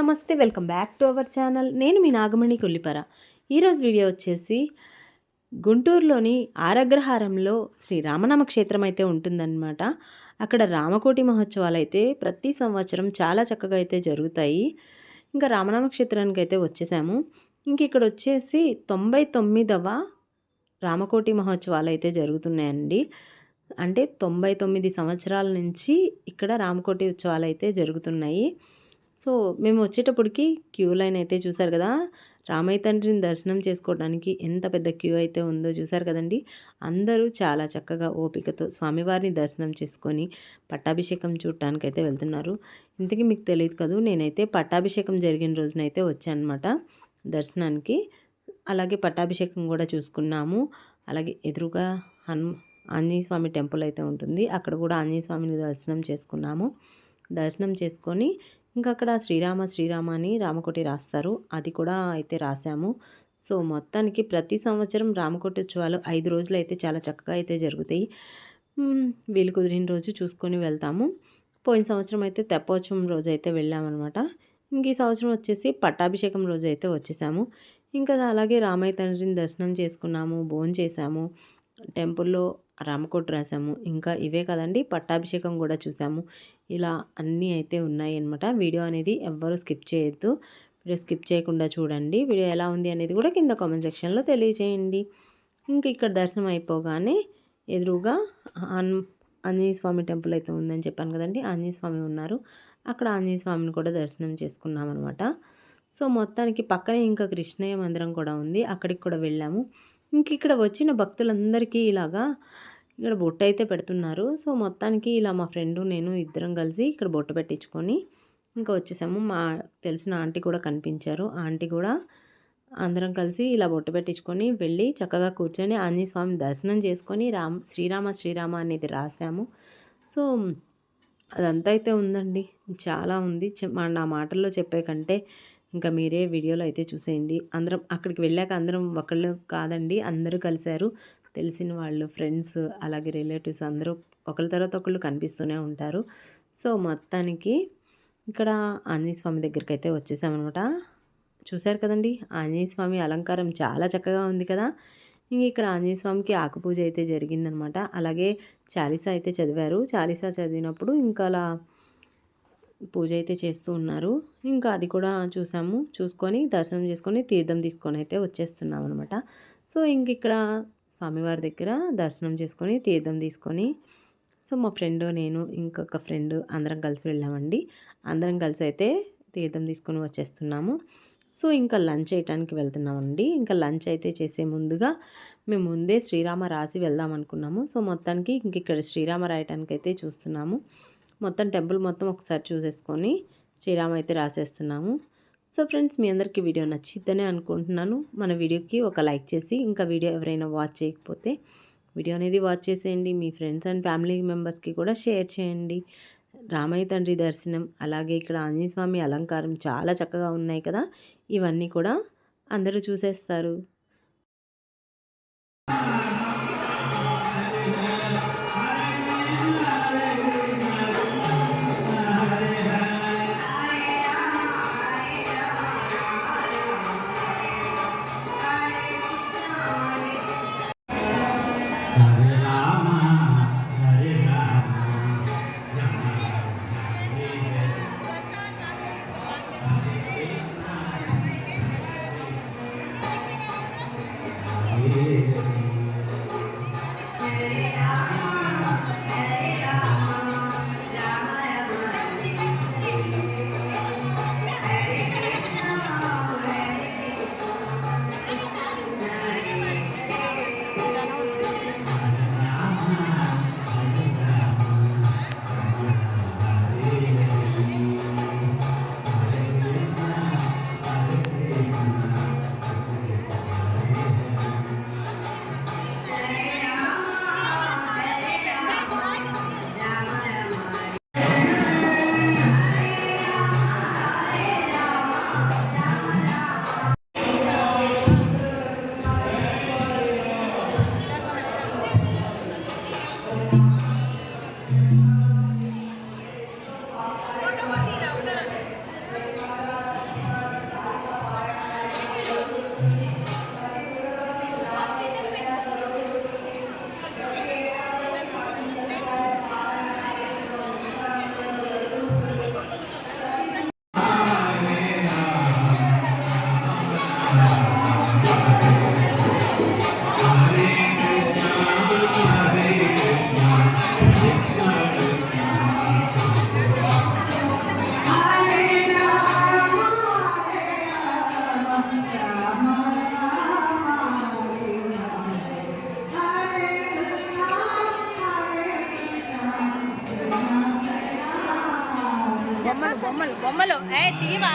నమస్తే welcome back to our channel. నేను మీ నాగమణి కొల్లిపర. ఈరోజు వీడియో వచ్చేసి గుంటూరులోని ఆరగ్రహారంలో శ్రీ రామనామ క్షేత్రం అయితే ఉంటుందన్నమాట. అక్కడ రామకోటి మహోత్సవాలు అయితే ప్రతి సంవత్సరం చాలా చక్కగా అయితే జరుగుతాయి. ఇంకా రామనామ క్షేత్రానికి అయితే వచ్చేసాము. ఇంక ఇక్కడ వచ్చేసి తొంభై తొమ్మిదవ రామకోటి మహోత్సవాలు అయితే జరుగుతున్నాయండి. అంటే తొంభై తొమ్మిది సంవత్సరాల నుంచి ఇక్కడ రామకోటి ఉత్సవాలు అయితే జరుగుతున్నాయి. సో మేము వచ్చేటప్పటికి క్యూ లైన్ అయితే చూసారు కదా? రామయ్య తండ్రిని దర్శనం చేసుకోవడానికి ఎంత పెద్ద క్యూ అయితే ఉందో చూసారు కదండి? అందరూ చాలా చక్కగా ఓపికతో స్వామివారిని దర్శనం చేసుకొని పట్టాభిషేకం చూడటానికి అయితే వెళ్తున్నారు. ఇంతకీ మీకు తెలియదు కదూ నేనైతే పట్టాభిషేకం జరిగిన రోజునైతే వచ్చానమాట దర్శనానికి. అలాగే పట్టాభిషేకం కూడా చూసుకున్నాము. అలాగే ఎదురుగా హను ఆంజనేయ స్వామి టెంపుల్ అయితే ఉంటుంది. అక్కడ కూడా ఆంజనేయ స్వామిని దర్శనం చేసుకున్నాము. దర్శనం చేసుకొని ఇంకా అక్కడ శ్రీరామ శ్రీరామ అని రామకోటి రాస్తారు. అది కూడా అయితే రాసాము. సో మొత్తానికి ప్రతి సంవత్సరం రామకోటి ఉత్సవాలు ఐదు రోజులు అయితే చాలా చక్కగా అయితే జరుగుతాయి. వీలు కుదిరిన రోజు చూసుకొని వెళ్తాము. పోయిన సంవత్సరం అయితే తెప్పోత్సవం రోజు అయితే వెళ్ళామన్నమాట. ఇంక ఈ సంవత్సరం వచ్చేసి పట్టాభిషేకం రోజు అయితే వచ్చేసాము. ఇంకా అలాగే రామయ్య తండ్రిని దర్శనం చేసుకున్నాము భోజనం చేసాము. టెంపుల్లో రామకోట రాసాము ఇంకా ఇవే కదండి పట్టాభిషేకం కూడా చూసాము ఇలా అన్నీ అయితే ఉన్నాయి అనమాట వీడియో అనేది ఎవ్వరూ స్కిప్ చేయొద్దు. వీడియో స్కిప్ చేయకుండా చూడండి. వీడియో ఎలా ఉంది అనేది కూడా కింద కామెంట్ సెక్షన్లో తెలియజేయండి ఇంక ఇక్కడ దర్శనం అయిపోగానే ఎదురుగా ఆంజనేయ స్వామి టెంపుల్ అయితే ఉందని చెప్పాను కదండి. ఆంజనేయ స్వామి ఉన్నారు. అక్కడ ఆంజనేయ స్వామిని కూడా దర్శనం చేసుకున్నాం అనమాట సో మొత్తానికి పక్కనే ఇంకా కృష్ణయ్య మందిరం కూడా ఉంది. అక్కడికి కూడా వెళ్ళాము. ఇంక ఇక్కడ వచ్చిన భక్తులందరికీ ఇలాగా ఇక్కడ బొట్టు అయితే పెడుతున్నారు. సో మొత్తానికి ఇలా మా ఫ్రెండు నేను ఇద్దరం కలిసి ఇక్కడ బొట్టు పెట్టించుకొని ఇంకా వచ్చేసాము. మా తెలిసిన ఆంటీ కూడా కనిపించారు. ఆంటీ కూడా అందరం కలిసి ఇలా బొట్టు పెట్టించుకొని వెళ్ళి చక్కగా కూర్చొని ఆంజనేయ స్వామి దర్శనం చేసుకొని రామ్ శ్రీరామ శ్రీరామ అనేది రాసాము. సో అదంతా అయితే ఉందండి. చాలా ఉంది. నా మాటల్లో చెప్పే కంటే ఇంకా మీరే వీడియోలో అయితే చూసేయండి. అందరం అక్కడికి వెళ్ళాక అందరం ఒకళ్ళు కాదండి అందరూ కలిశారు. తెలిసిన వాళ్ళు ఫ్రెండ్స్ అలాగే రిలేటివ్స్ అందరూ ఒకరి తర్వాత ఒకళ్ళు కనిపిస్తూనే ఉంటారు. సో మొత్తానికి ఇక్కడ ఆంజనేయ స్వామి దగ్గరికి అయితే వచ్చేసామన్నమాట. చూశారు కదండి ఆంజనేయ స్వామి అలంకారం చాలా చక్కగా ఉంది కదా. ఇంక ఇక్కడ ఆంజనేయ స్వామికి ఆకుపూజ అయితే జరిగిందనమాట అలాగే చాలీసా అయితే చదివారు. చాలీసా చదివినప్పుడు ఇంకా అలా పూజ అయితే చేస్తూ ఉన్నారు. ఇంకా అది కూడా చూసాము. చూసుకొని దర్శనం చేసుకొని తీర్థం తీసుకొని అయితే వచ్చేస్తున్నాం అనమాట సో ఇంక ఇక్కడ స్వామివారి దగ్గర దర్శనం చేసుకొని తీర్థం తీసుకొని సో మా ఫ్రెండ్ నేను ఇంకొక ఫ్రెండ్ అందరం కలిసి వెళ్ళామండి. అందరం కలిసి అయితే తీర్థం తీసుకొని వచ్చేస్తున్నాము. సో ఇంకా లంచ్ చేయడానికి వెళ్తున్నామండి. ఇంకా లంచ్ అయితే చేసే ముందుగా మేము ముందే శ్రీరామ రాసి వెళ్దాం అనుకున్నాము. సో మొత్తానికి ఇంక ఇక్కడ శ్రీరామ రాయటానికి అయితే చూస్తున్నాము. మొత్తం టెంపుల్ మొత్తం ఒకసారి చూసేసుకొని శ్రీరామ అయితే రాసేస్తున్నాము. సో ఫ్రెండ్స్ మీ అందరికీ వీడియో నచ్చిద్దనే అనుకుంటున్నాను. మన వీడియోకి ఒక లైక్ చేసి ఇంకా వీడియో ఎవరైనా వాచ్ చేయకపోతే వీడియో అనేది వాచ్ చేసేయండి. మీ ఫ్రెండ్స్ అండ్ ఫ్యామిలీ మెంబర్స్కి కూడా షేర్ చేయండి. రామయ్య తండ్రి దర్శనం అలాగే ఇక్కడ ఆంజనేయ స్వామి అలంకారం చాలా చక్కగా ఉన్నాయి కదా. ఇవన్నీ కూడా అందరూ చూసేస్తారు. হে తీవా?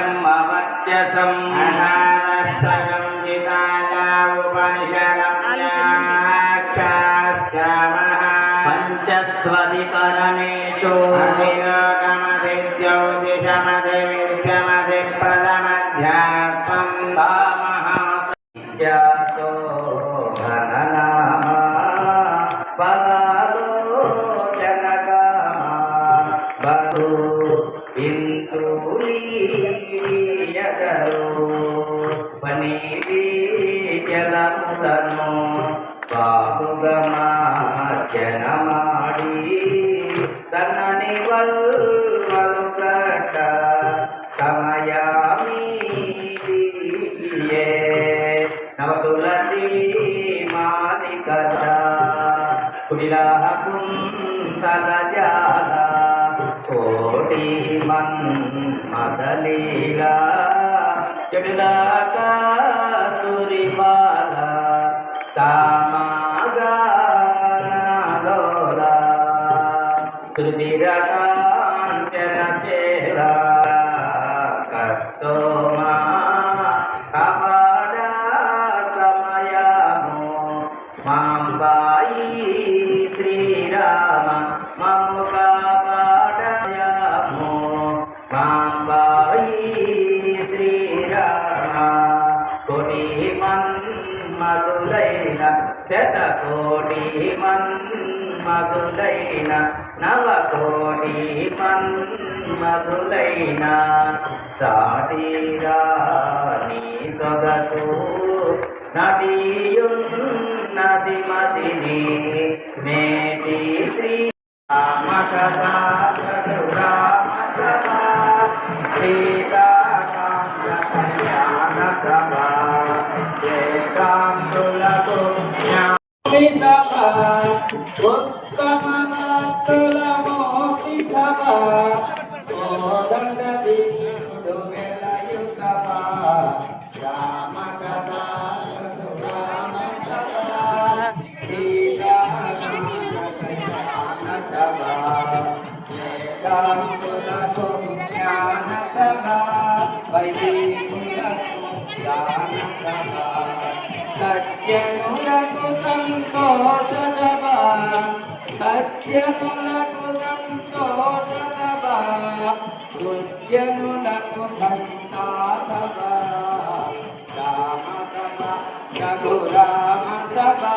బ్రహ్మవర్చసం బలు ఇంతులీయగరు పని జలములను బాగుగమార్జనమాడి తనని వల్వలు గట్ట సమయామీ నవతులసి కథ కుడిలా కుంతల జాలా కోటి మన్ మదలీలా చెడులా కాసురిపాల సామాగాలోలా శృతిరకాంచన చేరా కస్తోమా కపడా సమయము. మాంబాయి శ్రీరామ శతకోటి మన్మధులైన. నవకోటి మన్మధులైన సాటిరాని సొగసు నటియున్నది మదిని మేటి శ్రీ రామ సదా సృజ్యములకు సంతాస సభా రామ సభా రఘురామ సభా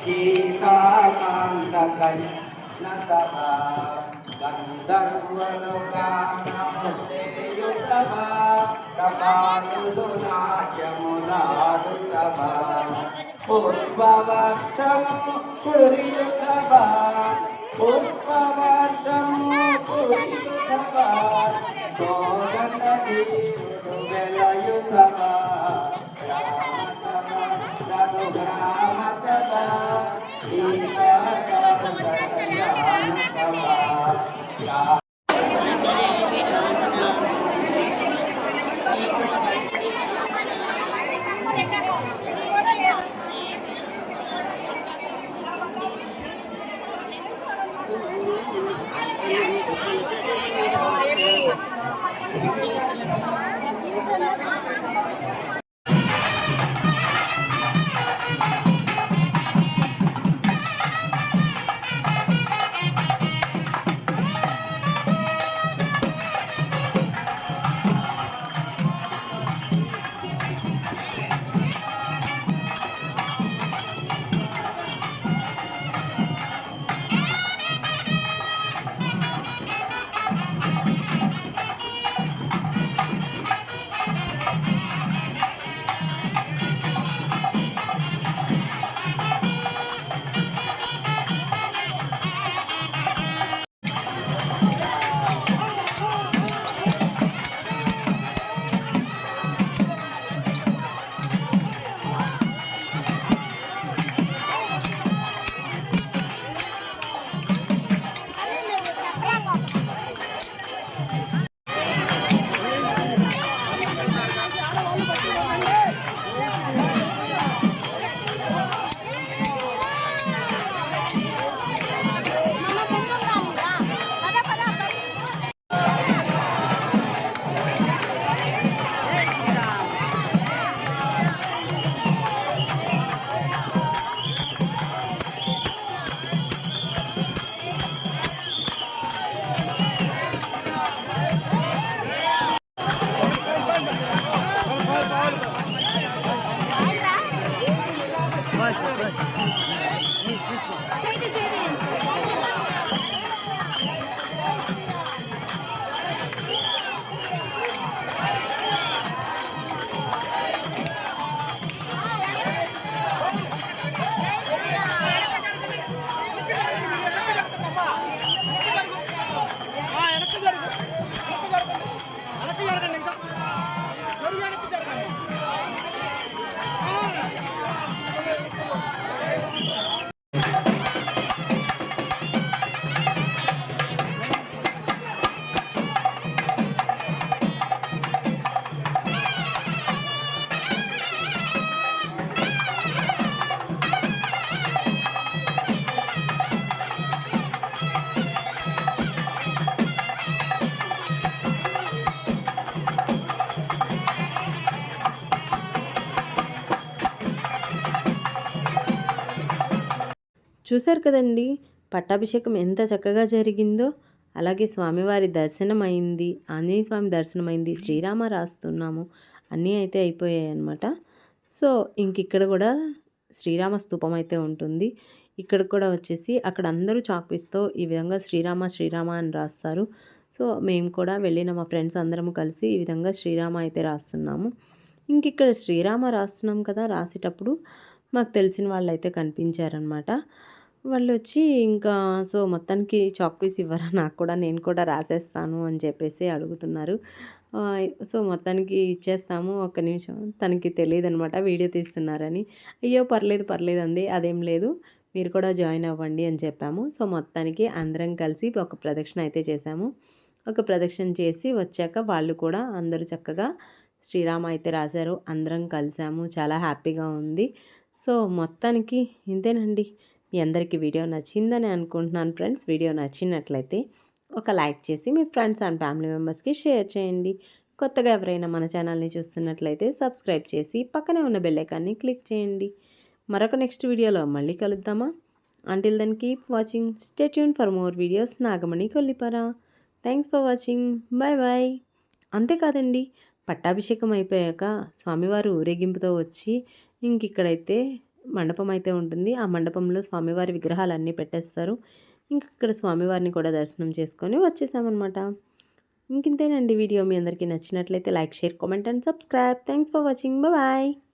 సీతాకాంత కృష్ణ సభా గంధర్వలు గానముసేయు నాట్యములాడు చూశారు కదండి. పట్టాభిషేకం ఎంత చక్కగా జరిగిందో. అలాగే స్వామివారి దర్శనం అయింది ఆంజనేయ స్వామి దర్శనం అయింది శ్రీరామ రాస్తున్నాము. అన్నీ అయితే అయిపోయాయి అనమాట సో ఇంక ఇక్కడ కూడా శ్రీరామ స్తూపం అయితే ఉంటుంది. ఇక్కడ కూడా వచ్చేసి అక్కడ అందరూ చాక్పీస్తో ఈ విధంగా శ్రీరామ శ్రీరామ అని రాస్తారు. సో మేము కూడా వెళ్ళిన మా ఫ్రెండ్స్ అందరము కలిసి ఈ విధంగా శ్రీరామ అయితే రాస్తున్నాము. ఇంక ఇక్కడ శ్రీరామ రాస్తున్నాం కదా రాసేటప్పుడు మాకు తెలిసిన వాళ్ళు అయితే కనిపించారనమాట వాళ్ళు వచ్చి ఇంకా సో మొత్తానికి చాక్ పీస్ ఇవ్వరా? నాకు కూడా నేను కూడా రాసేస్తాను అని చెప్పేసి అడుగుతున్నారు. సో మొత్తానికి ఇచ్చేస్తాము ఒక్క నిమిషం. తనకి తెలియదు అనమాట వీడియో తీస్తున్నారని. అయ్యో పర్లేదు పర్లేదు అంది. అదేం లేదు. మీరు కూడా జాయిన్ అవ్వండి అని చెప్పాము. సో మొత్తానికి అందరం కలిసి ఒక ప్రదక్షిణ అయితే చేశాము. ఒక ప్రదక్షిణ చేసి వచ్చాక వాళ్ళు కూడా అందరూ చక్కగా శ్రీరామ అయితే రాశారు. అందరం కలిసాము. చాలా హ్యాపీగా ఉంది. సో మొత్తానికి ఇంతేనండి. మీ అందరికీ వీడియో నచ్చిందని అనుకుంటున్నాను ఫ్రెండ్స్. వీడియో నచ్చినట్లయితే ఒక లైక్ చేసి మీ ఫ్రెండ్స్ అండ్ ఫ్యామిలీ మెంబర్స్కి షేర్ చేయండి. కొత్తగా ఎవరైనా మన ఛానల్ని చూస్తున్నట్లయితే సబ్స్క్రైబ్ చేసి పక్కనే ఉన్న బెల్లైకాన్ని క్లిక్ చేయండి. మరొక నెక్స్ట్ వీడియోలో మళ్ళీ కలుద్దామా? Until then keep watching stay tuned for more videos Nagamani Kollipara. Thanks for watching bye bye అంతేకాదండి పట్టాభిషేకం అయిపోయాక స్వామివారు ఊరేగింపుతో వచ్చి ఇంక ఇక్కడైతే మండపం అయితే ఉంటుంది. ఆ మండపంలో స్వామివారి విగ్రహాలన్నీ పెట్టేస్తారు. ఇంక ఇక్కడ స్వామివారిని కూడా దర్శనం చేసుకొని వచ్చేసామన్నమాట. ఇంకింతేనండి వీడియో. మీ అందరికీ నచ్చినట్లయితే like share comment and subscribe. Thanks for watching. Bye.